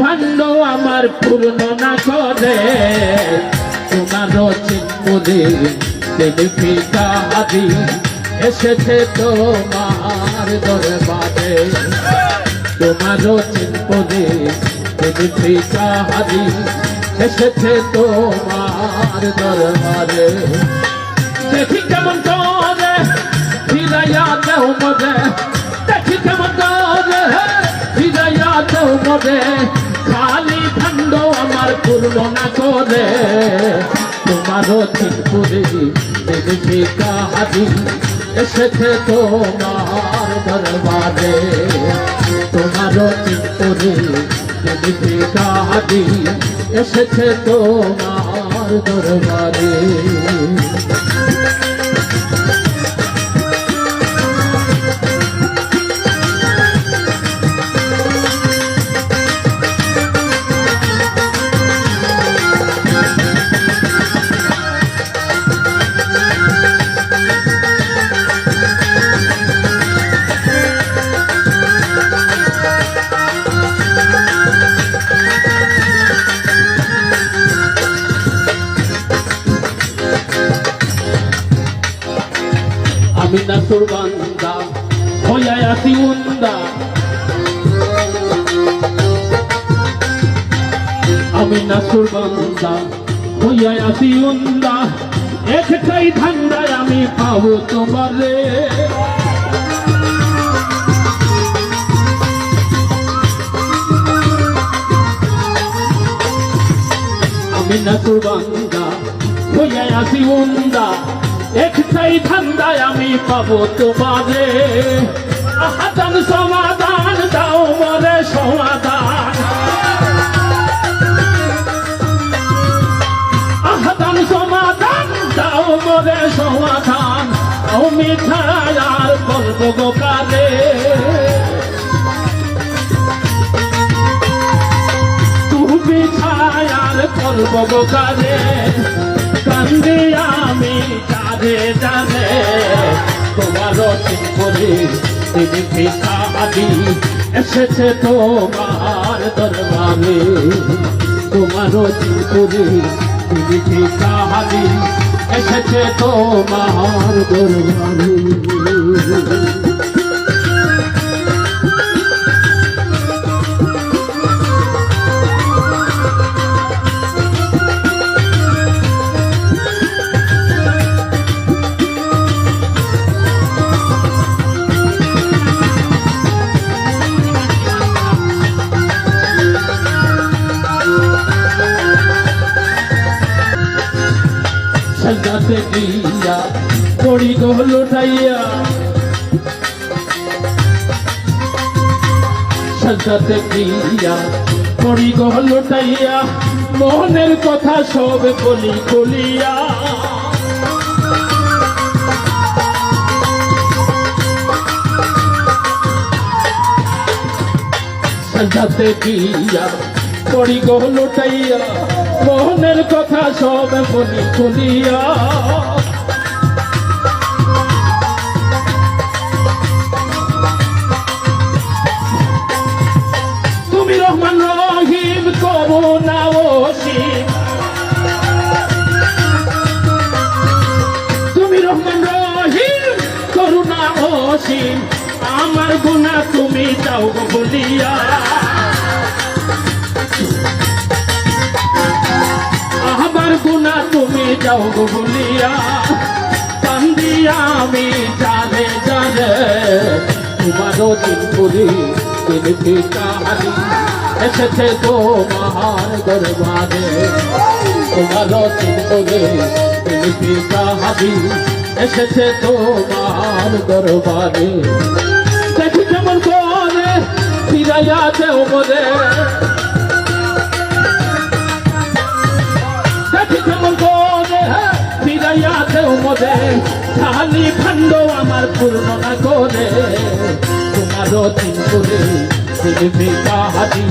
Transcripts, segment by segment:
ভাণ্ড আমার পূর্ণ না করে। তোমার চিন্মুদি তিনি ফিকা আদি এসেছে তোমার দরবারে। তোমার চিন্মুদি তিনি ফিকা আদি এসেছে তোমার দরবারে। দেখি কেমন করে, ফিরাইয়া দেও মজে দেখি কেমন করে, ফিরাইয়া দেও মজে পূর্ণ না করে তোমারও করে দেখি কাহাদি এসেছে তোমার দরবারে। তোমারও করে দেখি কাহাদি এসেছে তোমার দরবারে। আছি উন্দা। আমি না তোর বান্দা হইয়া আছি উন্দা। একটাই ধান্দায় আমি পাবো বান্দা হইয়া আছি উন্দা। একটাই ধান্দায় আমি পাবো তোমারে আহাদান সমাধান দাও মরে সমাধান। আহাদান সমাধান দাও মরে সমাধান। ও মিঠাই আর করব গোকালে তুমি ছায়ার করব গোকালে কান্দে আমি, কাঁদে জানে তোমার তিনি পিতা আদি এসেছে তোমার দরবারে। তোমার তিনি পিতা আদি এসেছে তোমার দরবারে। সাজাতে গিয়া পড়ি গো লুটাইয়া সাজাতে গিয়া পড়ি গো লুটাইয়া মনের কথা সব বলি বলিয়া সাজাতে গিয়া পড়ি গো লুটাইয়া মোহনের কথা সব বলি বলিয়া তুমি রহমান রহিম করুণা ওসিম তুমি রহমান রহিম, করুণা ওসিম আমার গুণা তুমি গো বলিয়া। গুণা তুমি যাও গো বলিয়া। কান্দিয়া আমি জানে জানে তোমারও দিন করি দিন পিতাহারি এসেছে তোমার দরবারে। তোমারও দিন করি দিন পিতাহারি এসেছে তোমার দরবারে। দেখি কেমন করে ফিরাইয়া দেও মনে মদে। খালি ফান্ড আমার পূর্ণ না করে। তোমার দিন করে হাতি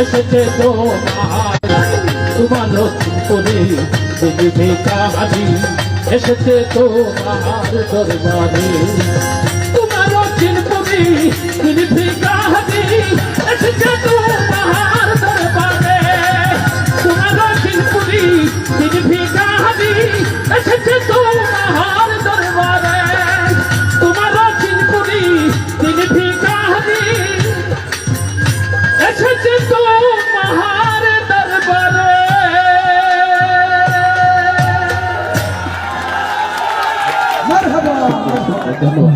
এসেছে তোমার। তোমার দিন করে হাতি এসেছে তোমার দরবারে। তোমার দিন করে